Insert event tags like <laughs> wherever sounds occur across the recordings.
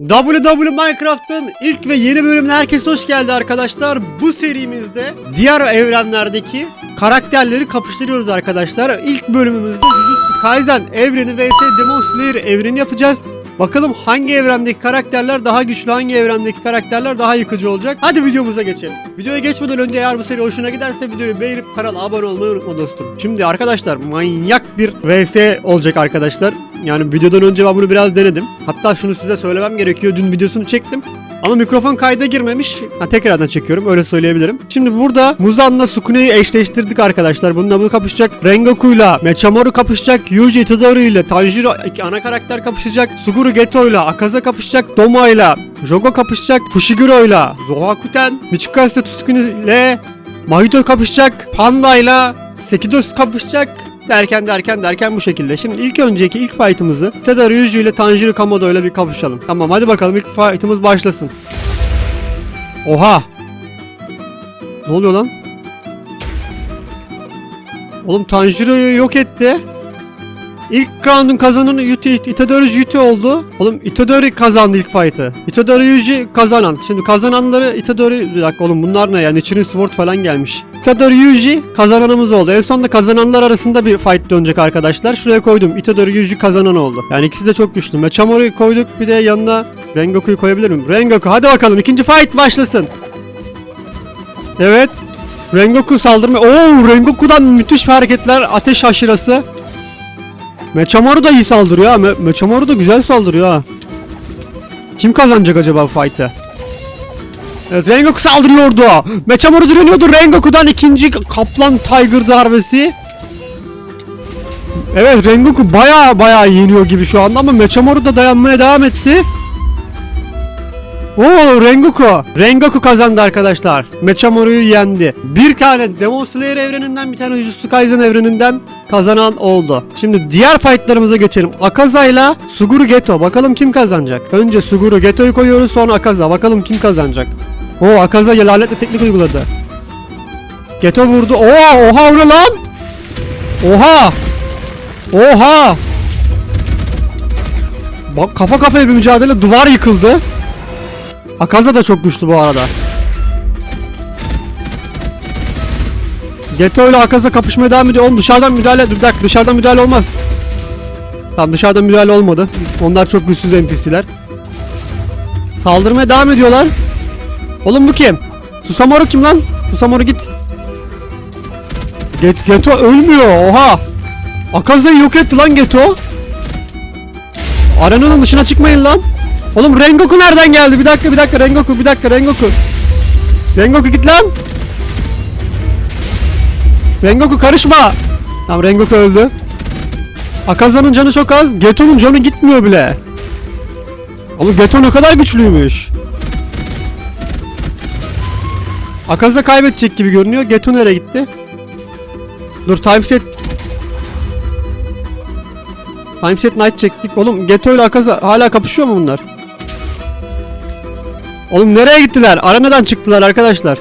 WW Minecraft'ın ilk ve yeni bölümüne herkes hoş geldi arkadaşlar. Bu serimizde diğer evrenlerdeki karakterleri kapıştırıyoruz arkadaşlar. İlk bölümümüzde Jujutsu Kaisen evreni vs Demon Slayer evreni yapacağız. Bakalım hangi evrendeki karakterler daha güçlü, hangi evrendeki karakterler daha yıkıcı olacak. Hadi videomuza geçelim. Videoya geçmeden önce eğer bu seri hoşuna giderse videoyu beğenip kanala abone olmayı unutma dostum. Şimdi arkadaşlar manyak bir vs olacak arkadaşlar. Yani videodan önce ben bunu biraz denedim. Hatta şunu size söylemem gerekiyor. Dün videosunu çektim. Ama mikrofon kayda girmemiş. Ha, tekrardan çekiyorum öyle söyleyebilirim. Şimdi burada Muzan'la Sukune'yi eşleştirdik arkadaşlar. Bununla bunu kapışacak. Rengoku'yla Mechamoru kapışacak. Yuji Itadori ile Tanjiro ana karakter kapışacak. Suguru Geto ile Akaza kapışacak. Doma ile Jogo kapışacak. Fushiguro ile Zohakuten. Michikase Tsukune ile Mahito kapışacak. Panda ile Sekidos kapışacak. Derken derken derken bu şekilde. Şimdi ilk önceki ilk fight'ımızı Tada Ryuji ile Tanjiro Kamodo ile bir kapışalım. Tamam hadi bakalım ilk fight'ımız başlasın. Oha. Ne oluyor lan? Oğlum Tanjiro'yu yok etti. İlk round'un kazananı Yuti, Itadori Yuti oldu. Oğlum Itadori kazandı ilk fight'ı. Itadori Yuji kazanan. Şimdi kazananları Itadori... Bir dakika oğlum bunlar ne ya? Nichiren Sword falan gelmiş. Itadori Yuji kazananımız oldu. En sonunda kazananlar arasında bir fight dönecek arkadaşlar. Şuraya koydum. Itadori Yuji kazanan oldu. Yani ikisi de çok güçlü. Mechamoru'yu koyduk. Bir de yanına Rengoku'yu koyabilir miyim? Rengoku hadi bakalım. ikinci fight başlasın. Evet. Rengoku saldırma. Oo Rengoku'dan müthiş hareketler. Ateş aşırası. Mechamoru da iyi saldırıyor ha. Me Mechamoru da güzel saldırıyor ha. Kim kazanacak acaba fight'ı? Evet Rengoku saldırıyordu. Mechamoru direniyordu. Rengoku'dan ikinci Kaplan Tiger darbesi. Evet Rengoku baya baya yeniyor gibi şu anda ama Mechamoru da dayanmaya devam etti. Oo Rengoku. Rengoku kazandı arkadaşlar. Mechamoru'yu yendi. Bir tane Demon Slayer evreninden bir tane Jujutsu Kaisen evreninden kazanan oldu. Şimdi diğer fightlarımıza geçelim. Akaza ile Suguru Geto. Bakalım kim kazanacak? Önce Suguru Geto'yu koyuyoruz sonra Akaza. Bakalım kim kazanacak? Oo Akaza laletle teknik uyguladı. Geto vurdu. Oha o ne lan? Oha! Oha! Bak kafa kafaya bir mücadele duvar yıkıldı. Akaza da çok güçlü bu arada. Geto ile Akaza kapışmaya devam ediyor. Oğlum dışarıdan müdahale... Bir dakika dışarıdan müdahale olmaz. Tamam dışarıdan müdahale olmadı. Onlar çok güçsüz NPC'ler. Saldırmaya devam ediyorlar. Oğlum bu kim? Susamoru kim lan? Susamoru git. Get Geto ölmüyor. Oha. Akaza'yı yok etti lan Geto. Arenanın dışına çıkmayın lan. Oğlum Rengoku nereden geldi? Bir dakika bir dakika Rengoku bir dakika Rengoku. Rengoku git lan. Rengoku karışma. Tamam Rengoku öldü. Akaza'nın canı çok az. Geto'nun canı gitmiyor bile. Ama Geto ne kadar güçlüymüş. Akaza kaybedecek gibi görünüyor. Geto nereye gitti? Dur timeset Timeset Night çektik. Oğlum Geto ile Akaza hala kapışıyor mu bunlar? Oğlum nereye gittiler? Arenadan çıktılar arkadaşlar.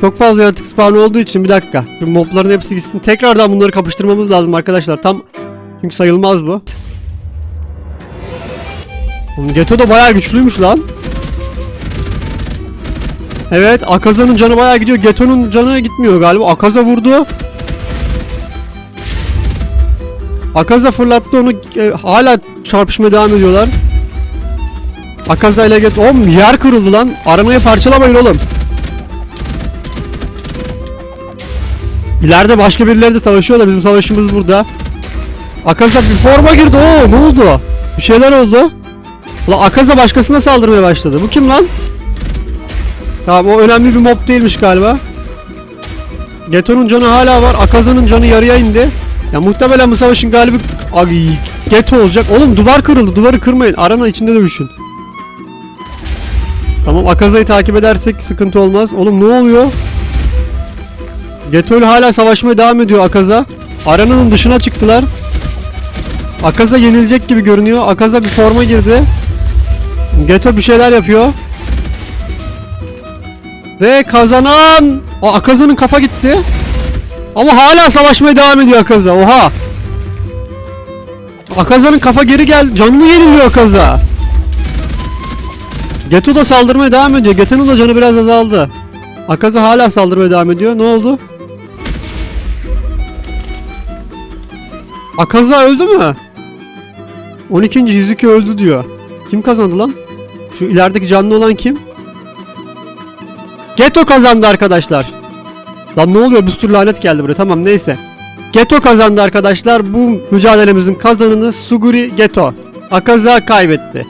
Çok fazla yaratık spawn olduğu için bir dakika. Şu mobların hepsi gitsin. Tekrardan bunları kapıştırmamız lazım arkadaşlar. Tam çünkü sayılmaz bu. Geto da bayağı güçlüymüş lan. Evet Akaza'nın canı bayağı gidiyor. Geto'nun canı gitmiyor galiba. Akaza vurdu. Akaza fırlattı onu. e, hala çarpışmaya devam ediyorlar. Akaza ile Geto. Oğlum yer kırıldı lan. Aramayı parçalamayın oğlum. İleride başka birileri de savaşıyor da bizim savaşımız burada. Akaza bir forma girdi. Oo ne oldu? Bir şeyler oldu. Ulan Akaza başkasına saldırmaya başladı. Bu kim lan? Tamam o önemli bir mob değilmiş galiba. Geto'nun canı hala var. Akaza'nın canı yarıya indi. Ya muhtemelen bu savaşın galibi Ay, Geto olacak. Oğlum duvar kırıldı. Duvarı kırmayın. Arena içinde dövüşün. Tamam Akaza'yı takip edersek sıkıntı olmaz. Oğlum ne oluyor? Geto ile hala savaşmaya devam ediyor Akaza. Arenanın dışına çıktılar. Akaza yenilecek gibi görünüyor. Akaza bir forma girdi. Geto bir şeyler yapıyor. Ve kazanan o Akaza'nın kafa gitti. Ama hala savaşmaya devam ediyor Akaza. Oha. Akaza'nın kafa geri gel. Canını yeniliyor Akaza. Geto da saldırmaya devam ediyor. Geto'nun da canı biraz azaldı. Akaza hala saldırmaya devam ediyor. Ne oldu? Akaza öldü mü? 12. Hizuki öldü diyor. Kim kazandı lan? Şu ilerideki canlı olan kim? Geto kazandı arkadaşlar. Lan ne oluyor? Bir sürü lanet geldi buraya. Tamam neyse. Geto kazandı arkadaşlar. Bu mücadelemizin kazanını Suguri Geto. Akaza kaybetti.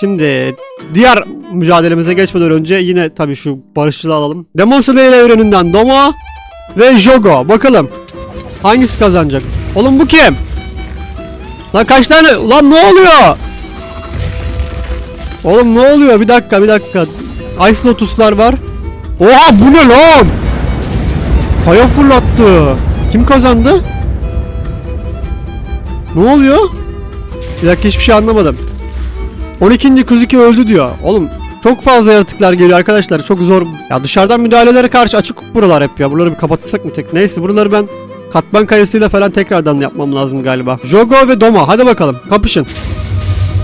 Şimdi diğer mücadelemize geçmeden önce yine tabii şu barışçılığı alalım. Demon Slayer evreninden Domo ve Jogo. Bakalım hangisi kazanacak? Oğlum bu kim? Lan kaç tane? Lan ne oluyor? Oğlum ne oluyor? Bir dakika bir dakika. Ice Lotus'lar var. Oha bu ne lan? Kaya fırlattı. Kim kazandı? Ne oluyor? Bir dakika hiçbir şey anlamadım. 12. Kuzuki öldü diyor. Oğlum çok fazla yaratıklar geliyor arkadaşlar. Çok zor. Ya dışarıdan müdahalelere karşı açık buralar hep ya. Buraları bir kapatsak mı tek? Neyse buraları ben katman kayasıyla falan tekrardan yapmam lazım galiba. Jogo ve Doma. Hadi bakalım kapışın.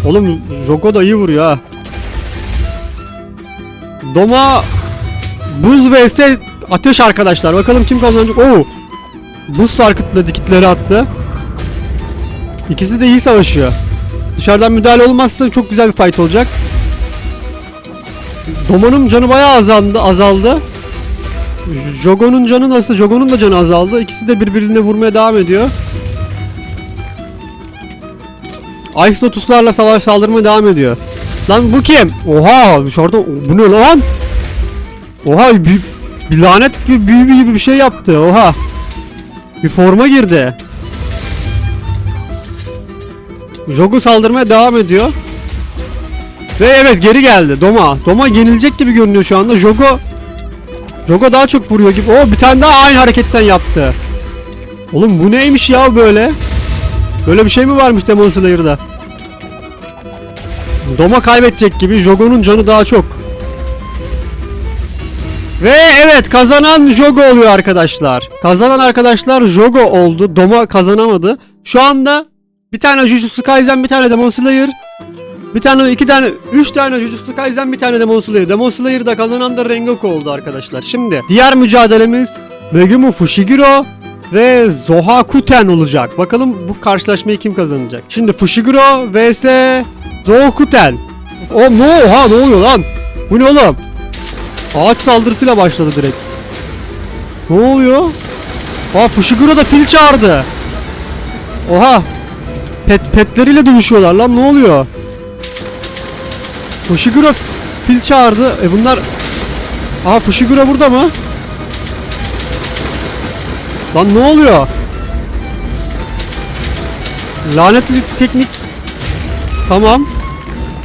Oğlum Jogo da iyi vuruyor ha. Doma buz vs ateş arkadaşlar. Bakalım kim kazanacak. Oo. Buz sarkıtlı dikitleri attı. İkisi de iyi savaşıyor. Dışarıdan müdahale olmazsa çok güzel bir fight olacak. Doma'nın canı bayağı azaldı, azaldı. Jogo'nun canı nasıl? Jogo'nun da canı azaldı. İkisi de birbirine vurmaya devam ediyor. Ice Lotus'larla savaş saldırmaya devam ediyor. Lan bu kim? Oha dışarıda bu ne lan? Oha bir, bir lanet gibi büyü gibi bir şey yaptı. Oha. Bir forma girdi. Jogo saldırmaya devam ediyor. Ve evet geri geldi. Doma. Doma yenilecek gibi görünüyor şu anda. Jogo Jogo daha çok vuruyor gibi. O bir tane daha aynı hareketten yaptı. Oğlum bu neymiş ya böyle? Böyle bir şey mi varmış Demon Slayer'da? Doma kaybedecek gibi. Jogo'nun canı daha çok. Ve evet kazanan Jogo oluyor arkadaşlar. Kazanan arkadaşlar Jogo oldu. Doma kazanamadı. Şu anda bir tane Jujutsu Kaisen, bir tane Demon Slayer, bir tane, iki tane, üç tane Jujutsu Kaisen, bir tane Demon Slayer. Demon Slayer'da kazanan da Rengoku oldu arkadaşlar. Şimdi diğer mücadelemiz Megumi Fushiguro ve Zohakuten olacak. Bakalım bu karşılaşmayı kim kazanacak? Şimdi Fushiguro vs Zohakuten. O ne oha ne oluyor lan? Bu ne oğlum? Ağaç saldırısıyla başladı direkt. Ne oluyor? Aa Fushiguro da fil çağırdı. Oha Pet petleriyle dövüşüyorlar lan ne oluyor? Fushiguro fil çağırdı. E bunlar Aa Fushiguro burada mı? Lan ne oluyor? Lanetli teknik. Tamam.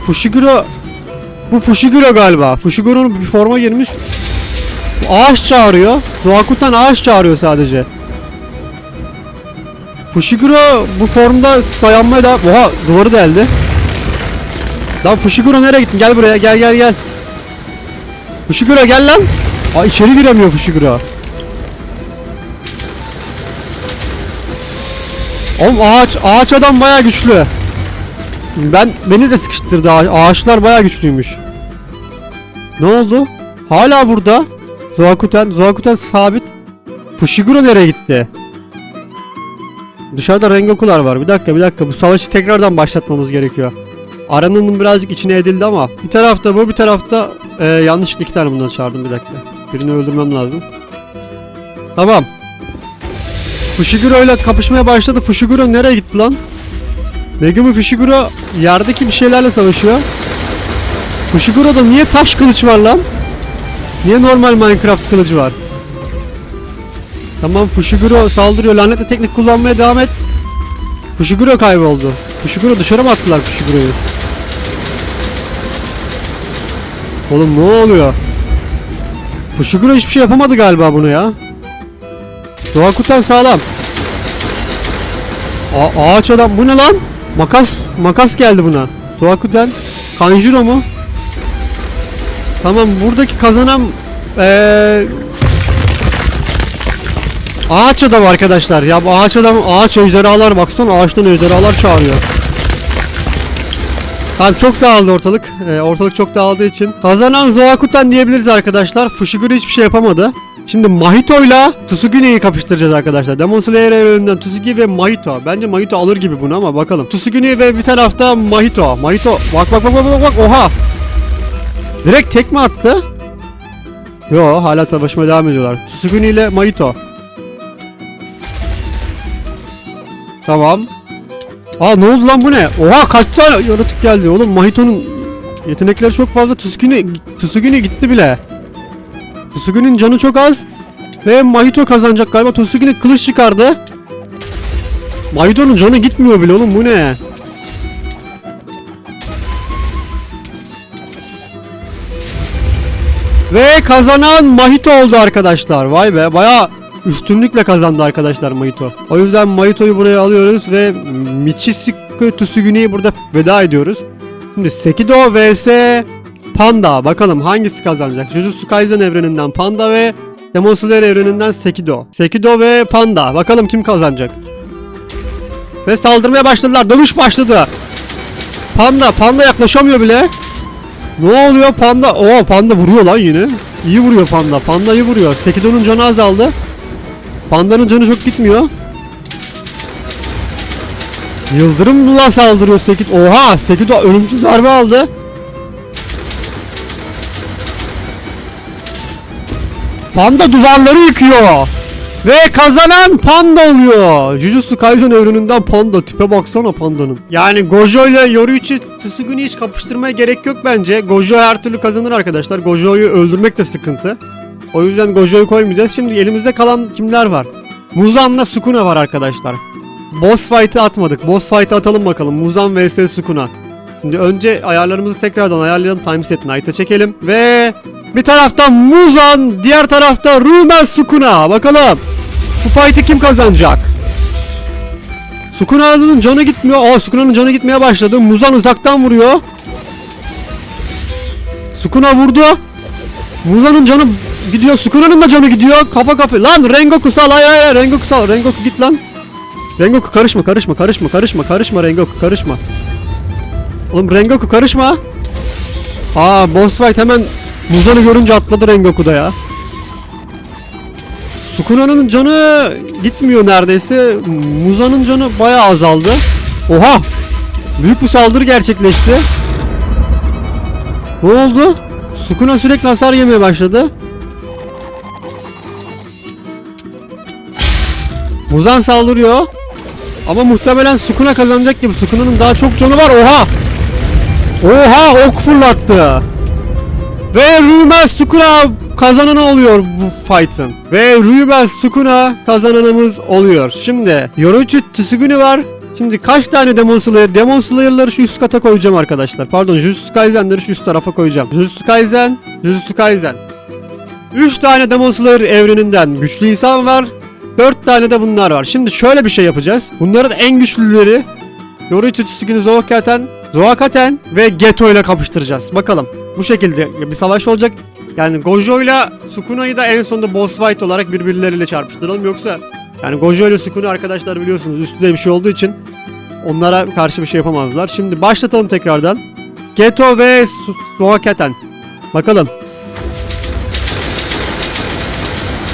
Fushiguro bu Fushiguro galiba. Fushiguro'nun bir forma girmiş. Bu ağaç çağırıyor. Zoakutan ağaç çağırıyor sadece. Fushiguro bu formda dayanmaya da... Oha duvarı deldi. Lan Fushiguro nereye gittin? Gel buraya gel gel gel. Fushiguro gel lan. Aa içeri giremiyor Fushiguro. Oğlum ağaç ağaç adam baya güçlü. Ben beni de sıkıştırdı. ağa- Ağaçlar baya güçlüymüş. Ne oldu? Hala burada. Zoakuten, Zoakuten sabit. Fushiguro nereye gitti? Dışarıda Rengoku'lar var. Bir dakika bir dakika bu savaşı tekrardan başlatmamız gerekiyor. Aranın birazcık içine edildi ama bir tarafta bu bir tarafta e, yanlışlıkla iki tane bundan çağırdım bir dakika. Birini öldürmem lazım. Tamam. Fushiguro ile kapışmaya başladı. Fushiguro nereye gitti lan? Megumi Fushiguro yerdeki bir şeylerle savaşıyor. Fushiguro'da niye taş kılıç var lan? Niye normal Minecraft kılıcı var? Tamam Fushiguro saldırıyor. Lanetli teknik kullanmaya devam et. Fushiguro kayboldu. Fushiguro dışarı mı attılar Fushiguro'yu? Oğlum ne oluyor? Fushiguro hiçbir şey yapamadı galiba bunu ya. Doakuten sağlam. A ağaç adam bu ne lan? Makas makas geldi buna. Doakuten Kanjiro mu? Tamam buradaki kazanan eee Ağaç adam arkadaşlar ya bu ağaç adam ağaç ejderhalar baksana ağaçtan ejderhalar çağırıyor. Tamam çok dağıldı ortalık. Ee, ortalık çok dağıldığı için. Kazanan Zoakutan diyebiliriz arkadaşlar. Fushiguro hiçbir şey yapamadı. Şimdi Mahito'yla Tsusugune'yi kapıştıracağız arkadaşlar. Demon Slayer evreninden Tsusugi ve Mahito. Bence Mahito alır gibi bunu ama bakalım. Tsusugune ve bir tarafta Mahito. Mahito bak bak bak bak bak bak oha. Direkt tekme attı. Yo hala savaşmaya devam ediyorlar. Tsusugune ile Mahito. Tamam. Aa ne oldu lan bu ne? Oha kaç tane yaratık geldi oğlum Mahito'nun yetenekleri çok fazla Tsugune, Tsugune gitti bile. Tsusugune'nin canı çok az ve Mahito kazanacak galiba Tsugune kılıç çıkardı. Mahito'nun canı gitmiyor bile oğlum bu ne? Ve kazanan Mahito oldu arkadaşlar. Vay be baya üstünlükle kazandı arkadaşlar Mahito. O yüzden Mahito'yu buraya alıyoruz ve Michisuke Tsusugune'yi burada veda ediyoruz. Şimdi Sekido vs Panda. Bakalım hangisi kazanacak? Jujutsu Kaisen evreninden Panda ve Demon Slayer evreninden Sekido. Sekido ve Panda. Bakalım kim kazanacak? Ve saldırmaya başladılar. Dövüş başladı. Panda. Panda yaklaşamıyor bile. Ne oluyor panda? Oo panda vuruyor lan yine. İyi vuruyor panda. Panda iyi vuruyor. Sekido'nun canı azaldı. Panda'nın canı çok gitmiyor. Yıldırımla saldırıyor Sekido. Oha Sekido ölümcül darbe aldı. Panda duvarları yıkıyor. Ve kazanan Panda oluyor. Jujutsu Kaisen evreninden Panda. Tipe baksana Panda'nın. Yani Gojo ile Yoruichi Tsusugune'yi hiç kapıştırmaya gerek yok bence. Gojo her türlü kazanır arkadaşlar. Gojo'yu öldürmek de sıkıntı. O yüzden Gojo'yu koymayacağız. Şimdi elimizde kalan kimler var? Muzan'la Sukuna var arkadaşlar. Boss fight'ı atmadık. Boss fight'ı atalım bakalım. Muzan vs Sukuna. Şimdi önce ayarlarımızı tekrardan ayarlayalım. Timeset Night'a çekelim. Ve bir tarafta Muzan, diğer tarafta Rumen Sukuna. Bakalım. Bu fight'i kim kazanacak? Sukuna'nın canı gitmiyor. Aa Sukuna'nın canı gitmeye başladı. Muzan uzaktan vuruyor. Sukuna vurdu. Muzan'ın canı gidiyor. Sukuna'nın da canı gidiyor. Kafa kafa. Lan Rengoku sal. Hayır hayır Rengoku sal. Rengoku git lan. Rengoku karışma karışma karışma karışma karışma Rengoku karışma. Oğlum Rengoku karışma. Aa boss fight hemen Muzan'ı görünce atladı Rengoku'da ya. Sukuna'nın canı gitmiyor neredeyse. Muzan'ın canı bayağı azaldı. Oha! Büyük bir saldırı gerçekleşti. Ne oldu? Sukuna sürekli hasar yemeye başladı. Muzan saldırıyor. Ama muhtemelen Sukuna kazanacak gibi. Sukuna'nın daha çok canı var. Oha! Oha! Ok fırlattı. Ve Rubens Sukuna kazananı oluyor bu fight'ın. Ve Rubens Sukuna kazananımız oluyor. Şimdi Yoruichi Tsugune var. Şimdi kaç tane Demon Slayer? Demon Slayer'ları şu üst kata koyacağım arkadaşlar. Pardon Jujutsu Kaisen'leri şu üst tarafa koyacağım. Jujutsu Kaisen, Jujutsu Kaisen. 3 tane Demon Slayer evreninden güçlü insan var. 4 tane de bunlar var. Şimdi şöyle bir şey yapacağız. Bunların en güçlüleri Yoruichi Tsugune Zoakaten, Zoakaten ve Geto ile kapıştıracağız. Bakalım. Bu şekilde bir savaş olacak. Yani Gojo ile Sukuna'yı da en sonunda boss fight olarak birbirleriyle çarpıştıralım. Yoksa yani Gojo ile Sukuna arkadaşlar biliyorsunuz üstünde bir şey olduğu için onlara karşı bir şey yapamazlar. Şimdi başlatalım tekrardan. Geto ve Zoakaten. Bakalım.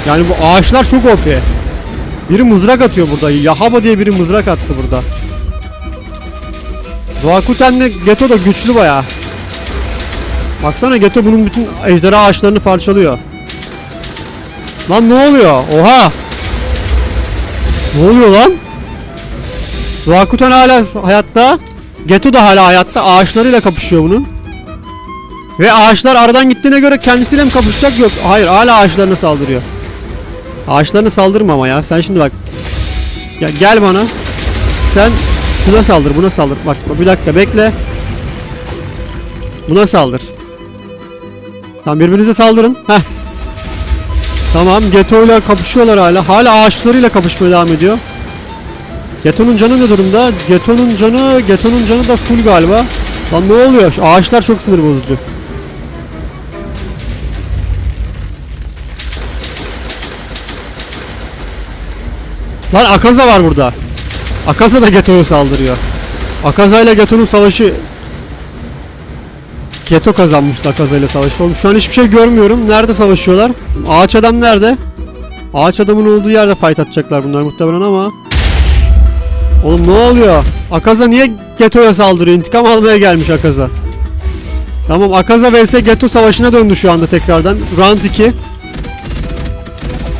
Yani bu ağaçlar çok OP. Biri mızrak atıyor burada. Yahaba diye biri mızrak attı burada. Zoakuten'le Geto da güçlü bayağı. Baksana Geto bunun bütün ejderha ağaçlarını parçalıyor. Lan ne oluyor? Oha! Ne oluyor lan? Rakuten hala hayatta. Geto da hala hayatta. Ağaçlarıyla kapışıyor bunun. Ve ağaçlar aradan gittiğine göre kendisiyle mi kapışacak yok. Hayır hala ağaçlarına saldırıyor. Ağaçlarına saldırma ama ya. Sen şimdi bak. Ya gel bana. Sen şuna saldır buna saldır. Bak bir dakika bekle. Buna saldır. Tamam birbirinize saldırın. Heh. Tamam Geto ile kapışıyorlar hala. Hala ağaçlarıyla kapışmaya devam ediyor. Geto'nun canı ne durumda? Geto'nun canı, Geto'nun canı da full galiba. Lan ne oluyor? Şu ağaçlar çok sinir bozucu. Lan Akaza var burada. Akaza da Geto'ya saldırıyor. Akaza ile Geto'nun savaşı Geto kazanmış Akaza ile savaşı. Oğlum şu an hiçbir şey görmüyorum. Nerede savaşıyorlar? Ağaç adam nerede? Ağaç adamın olduğu yerde fight atacaklar bunlar muhtemelen ama. Oğlum ne oluyor? Akaza niye Geto'ya saldırıyor? İntikam almaya gelmiş Akaza. Tamam Akaza vs Geto savaşına döndü şu anda tekrardan. Round 2.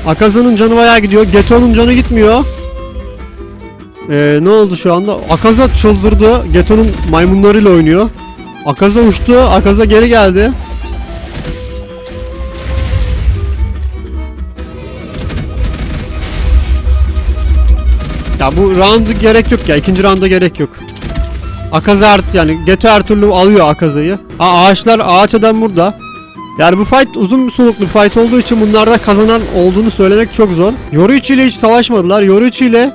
Akaza'nın canı bayağı gidiyor. Geto'nun canı gitmiyor. Ee, ne oldu şu anda? Akaza çıldırdı. Geto'nun maymunlarıyla oynuyor. Akaza uçtu. Akaza geri geldi. Ya bu round gerek yok ya. ikinci rounda gerek yok. Akaza art yani Geto her türlü alıyor Akaza'yı. Aa, ağaçlar ağaç adam burada. Yani bu fight uzun soluklu fight olduğu için bunlarda kazanan olduğunu söylemek çok zor. Yoruichi ile hiç savaşmadılar. Yoruichi ile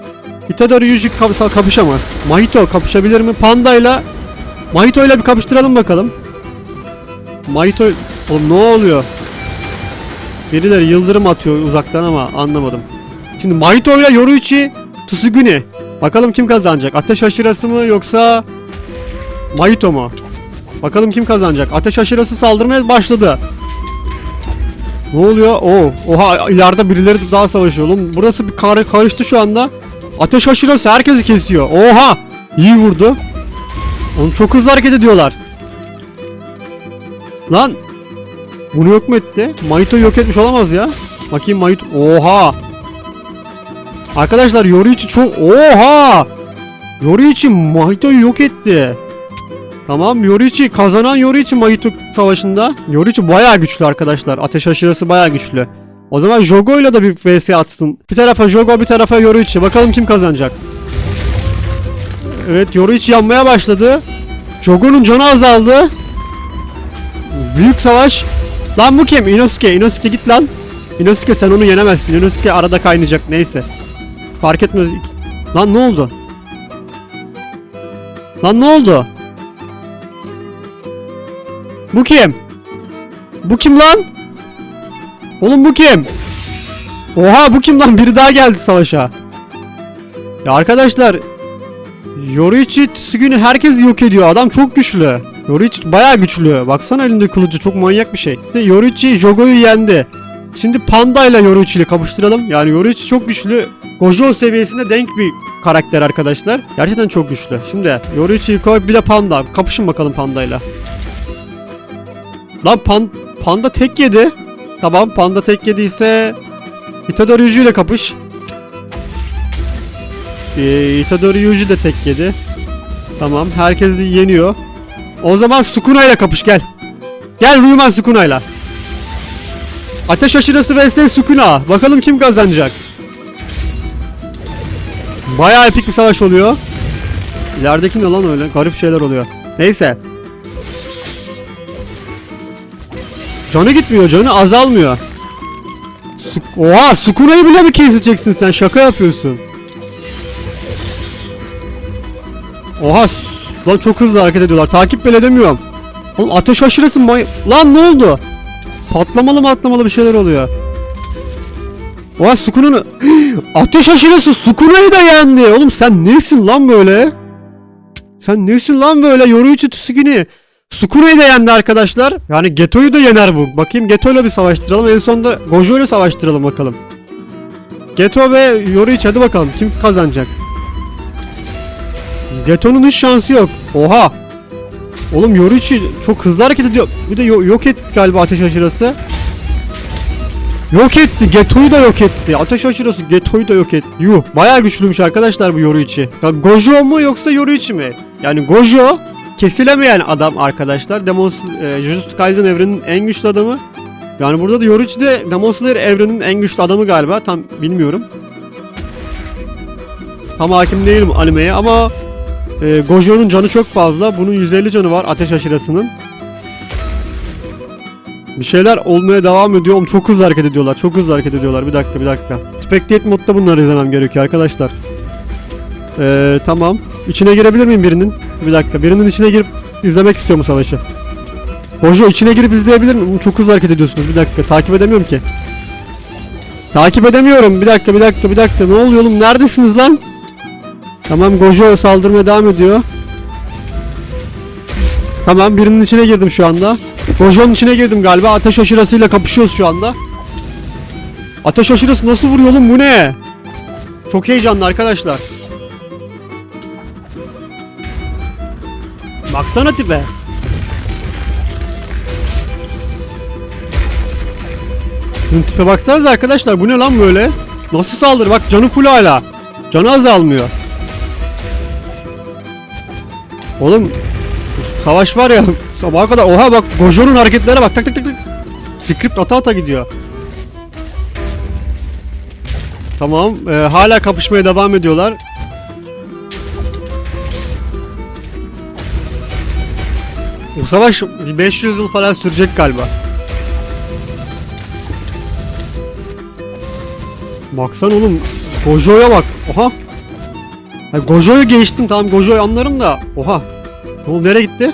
Itadori Yuji kap- kapışamaz. Mahito kapışabilir mi? Panda ile Mahito ile bir kapıştıralım bakalım. Mahito oğlum ne oluyor? Birileri yıldırım atıyor uzaktan ama anlamadım. Şimdi Mahito ile Yoruichi Tsugune. Bakalım kim kazanacak? Ateş aşırası mı yoksa Mahito mu? Bakalım kim kazanacak? Ateş aşırası saldırmaya başladı. Ne oluyor? Oo, oha ileride birileri daha savaşıyor oğlum. Burası bir kar karıştı şu anda. Ateş aşırası herkesi kesiyor. Oha! İyi vurdu. Oğlum çok hızlı hareket ediyorlar. Lan! Bunu yok mu etti? Mahito yok etmiş olamaz ya. Bakayım Mahito. Oha! Arkadaşlar Yoriichi çok... Oha! Yoriichi Mahito'yu yok etti. Tamam Yoriichi kazanan Yoriichi Mahito savaşında. Yoriichi bayağı güçlü arkadaşlar. Ateş aşırısı bayağı güçlü. O zaman Jogo'yla da bir vs atsın. Bir tarafa Jogo bir tarafa Yoriichi. Bakalım kim kazanacak. Evet Yoriichi yanmaya başladı. Jogo'nun canı azaldı. Büyük savaş. Lan bu kim? Inosuke. Inosuke git lan. Inosuke sen onu yenemezsin. Inosuke arada kaynayacak. Neyse. Fark etmez. Lan ne oldu? Lan ne oldu? Bu kim? Bu kim lan? Oğlum bu kim? Oha bu kim lan? Biri daha geldi savaşa. Ya arkadaşlar Yoriichi Tsugune herkes yok ediyor. Adam çok güçlü. Yoriichi bayağı güçlü. Baksana elinde kılıcı çok manyak bir şey. İşte Yoriichi Jogo'yu yendi. Şimdi Panda ile Yoriichi ile kapıştıralım. Yani Yoriichi çok güçlü. Gojo seviyesine denk bir karakter arkadaşlar. Gerçekten çok güçlü. Şimdi Yoriichi'yi koy bir de Panda. Kapışın bakalım Panda ile. Lan pan, Panda tek yedi. Tamam Panda tek yediyse Itadori Yuji ile kapış. Ee, Itadori Yuji de tek yedi. Tamam herkes yeniyor. O zaman Sukuna ile kapış gel. Gel Ryuman Sukuna ile. Ateş aşırısı vs Sukuna. Bakalım kim kazanacak. Bayağı epik bir savaş oluyor. İlerideki ne lan öyle? Garip şeyler oluyor. Neyse. Canı gitmiyor, canı azalmıyor. Su Oha, Sukuna'yı bile mi keseceksin sen? Şaka yapıyorsun. Oha, lan çok hızlı hareket ediyorlar. Takip bile edemiyorum. Oğlum ateş aşırısı may... Lan ne oldu? Patlamalı mı atlamalı bir şeyler oluyor. Oha Sukuna'nı... <gasps> ateş aşırısı Sukuna'yı da yendi. Oğlum sen nesin lan böyle? Sen nesin lan böyle? Yoruichi Tsugini. Sukuna'yı da yendi arkadaşlar. Yani Geto'yu da yener bu. Bakayım Geto'yla bir savaştıralım. En sonunda Gojo ile savaştıralım bakalım. Geto ve Yoruichi hadi bakalım. Kim kazanacak? Geto'nun hiç şansı yok. Oha. Oğlum Yoruichi çok hızlı hareket ediyor. Bir de yo- yok etti galiba ateş aşırısı. Yok etti. Geto'yu da yok etti. Ateş aşırısı Geto'yu da yok etti. Yuh. Bayağı güçlüymüş arkadaşlar bu Yoruichi. Gojo mu yoksa Yoruichi mi? Yani Gojo kesilemeyen adam arkadaşlar. Demon e, Jujutsu Kaisen evreninin en güçlü adamı. Yani burada da Yoruichi de Demon Slayer evreninin en güçlü adamı galiba. Tam bilmiyorum. Tam hakim değilim animeye ama e, Gojo'nun canı çok fazla. Bunun 150 canı var ateş aşırısının. Bir şeyler olmaya devam ediyor. Oğlum çok hızlı hareket ediyorlar. Çok hızlı hareket ediyorlar. Bir dakika bir dakika. Spectate modda bunları izlemem gerekiyor arkadaşlar. Ee, tamam. İçine girebilir miyim birinin? Bir dakika. Birinin içine girip izlemek istiyorum bu savaşı. Gojo içine girip izleyebilir miyim? Çok hızlı hareket ediyorsunuz. Bir dakika. Takip edemiyorum ki. Takip edemiyorum. Bir dakika bir dakika bir dakika. Ne oluyor oğlum? Neredesiniz lan? Tamam Gojo saldırmaya devam ediyor. Tamam birinin içine girdim şu anda. Gojo'nun içine girdim galiba. Ateş aşırasıyla kapışıyoruz şu anda. Ateş aşırısı nasıl vuruyor oğlum bu ne? Çok heyecanlı arkadaşlar. Baksana tipe. Bunun tipe baksanıza arkadaşlar bu ne lan böyle? Nasıl saldırı bak canı full hala. Canı azalmıyor. Oğlum savaş var ya <laughs> sabaha kadar oha bak Gojo'nun hareketlere bak tak tak tak tak. Script ata ata gidiyor. Tamam e, hala kapışmaya devam ediyorlar. Bu savaş bir 500 yıl falan sürecek galiba. Baksan oğlum Gojo'ya bak. Oha. Ha, Gojo'yu geçtim tamam Gojo'yu anlarım da. Oha. Oldu nereye gitti?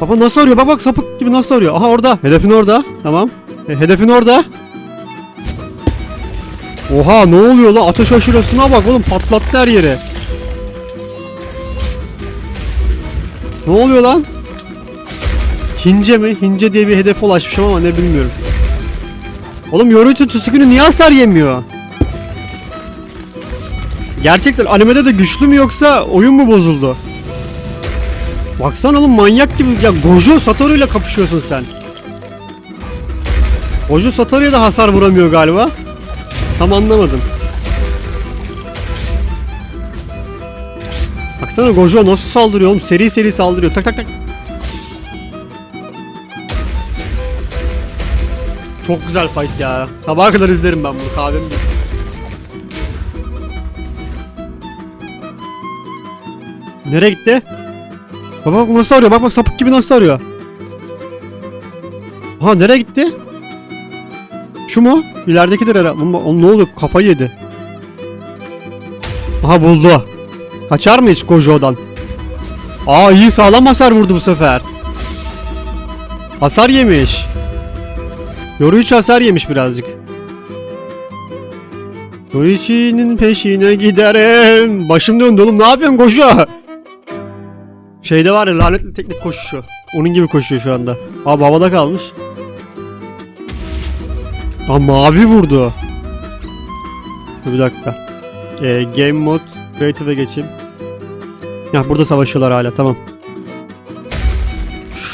Baba nasıl arıyor? Bak bak sapık gibi nasıl arıyor? Aha orada. Hedefin orada. Tamam. E, hedefin orada. Oha ne oluyor lan? Ateş aşırısına bak oğlum patlattı her yeri. Ne oluyor lan? Hince mi? Hince diye bir hedefe ulaşmışım ama ne bilmiyorum. Oğlum Yoruichi Tsuku'nun niye hasar yemiyor? Gerçekten animede de güçlü mü yoksa oyun mu bozuldu? Baksana oğlum manyak gibi ya Gojo Satoru ile kapışıyorsun sen. Gojo Satoru'ya da hasar vuramıyor galiba. Tam anlamadım. Baksana Gojo nasıl saldırıyor oğlum seri seri saldırıyor tak tak tak. Çok güzel fight ya. Sabaha kadar izlerim ben bunu kahvem değil. Nereye gitti? Bak bak nasıl arıyor bak bak sapık gibi nasıl arıyor. Ha nereye gitti? Şu mu? İleridekidir herhalde. Ne oluyor? Kafayı yedi. Aha buldu. Kaçar mı hiç Gojo'dan? Aa iyi sağlam hasar vurdu bu sefer. Hasar yemiş. Yoruichi hasar yemiş birazcık. Yoruichi'nin peşine giderim. Başım döndü oğlum ne yapıyorsun Gojo? Şeyde var ya lanetli teknik koşuşu. Onun gibi koşuyor şu anda. Abi havada kalmış. Aa mavi vurdu. Bir dakika. Ee, game mode creative'e geçeyim. Ya burada savaşıyorlar hala tamam.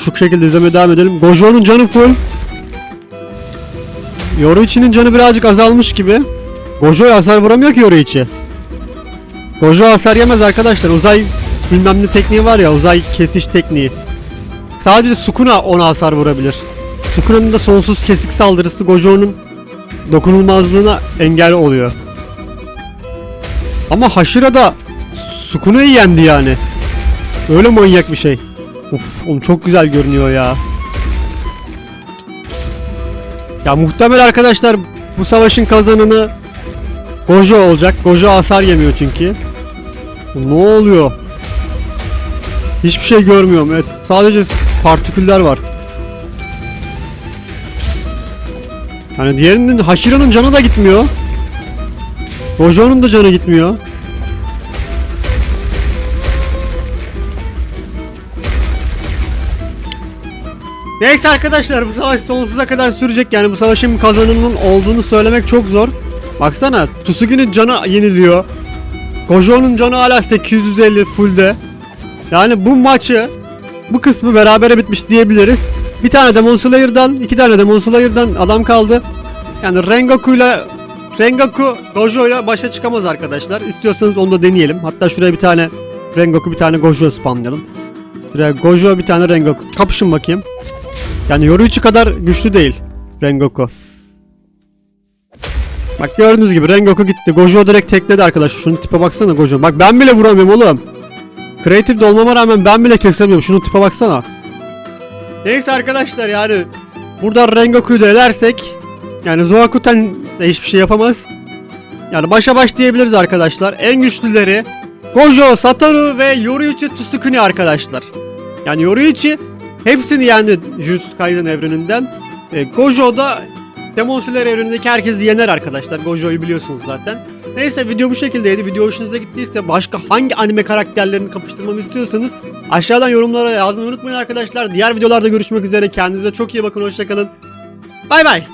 Şu şekilde izlemeye devam edelim. Gojo'nun canı full. Yoruichi'nin canı birazcık azalmış gibi. Gojo'ya hasar vuramıyor ki Yoruichi. Gojo hasar yemez arkadaşlar. Uzay bilmem ne tekniği var ya uzay kesiş tekniği. Sadece Sukuna ona hasar vurabilir. Sukuna'nın da sonsuz kesik saldırısı Gojo'nun dokunulmazlığına engel oluyor. Ama Hashira da Sukuna'yı yendi yani. Öyle manyak bir şey. Uf, oğlum çok güzel görünüyor ya. Ya muhtemel arkadaşlar bu savaşın kazananı Gojo olacak. Gojo hasar yemiyor çünkü. Ne oluyor? Hiçbir şey görmüyorum. Evet, sadece partiküller var. Yani diğerinin Hashira'nın canı da gitmiyor. Gojo'nun da canı gitmiyor. Neyse arkadaşlar bu savaş sonsuza kadar sürecek yani bu savaşın kazananının olduğunu söylemek çok zor. Baksana Tsugi'nin canı yeniliyor. Gojo'nun canı hala 850 fullde. Yani bu maçı bu kısmı berabere bitmiş diyebiliriz. Bir tane Demon Slayer'dan, iki tane Demon Slayer'dan adam kaldı. Yani Rengoku'yla Rengoku Gojo'yla başa çıkamaz arkadaşlar. İstiyorsanız onu da deneyelim. Hatta şuraya bir tane Rengoku bir tane Gojo spamlayalım. Şuraya Gojo bir tane Rengoku. Kapışın bakayım. Yani Yoruichi kadar güçlü değil Rengoku. Bak gördüğünüz gibi Rengoku gitti. Gojo direkt tekledi arkadaşlar. Şunun tipe baksana Gojo. Bak ben bile vuramıyorum oğlum. Kreatif de olmama rağmen ben bile kesemiyorum. Şunun tipe baksana. Neyse arkadaşlar yani burada Rengoku'yu da edersek yani Zoakuten de hiçbir şey yapamaz. Yani başa baş diyebiliriz arkadaşlar. En güçlüleri Gojo, Satoru ve Yoruichi Tsukuni arkadaşlar. Yani Yoruichi hepsini yendi Jujutsu Kaisen evreninden. E, Gojo da Demon Slayer evrenindeki herkesi yener arkadaşlar. Gojo'yu biliyorsunuz zaten. Neyse video bu şekildeydi. Video hoşunuza gittiyse başka hangi anime karakterlerini kapıştırmamı istiyorsanız Aşağıdan yorumlara yazmayı unutmayın arkadaşlar. Diğer videolarda görüşmek üzere. Kendinize çok iyi bakın. Hoşçakalın. Bay bay.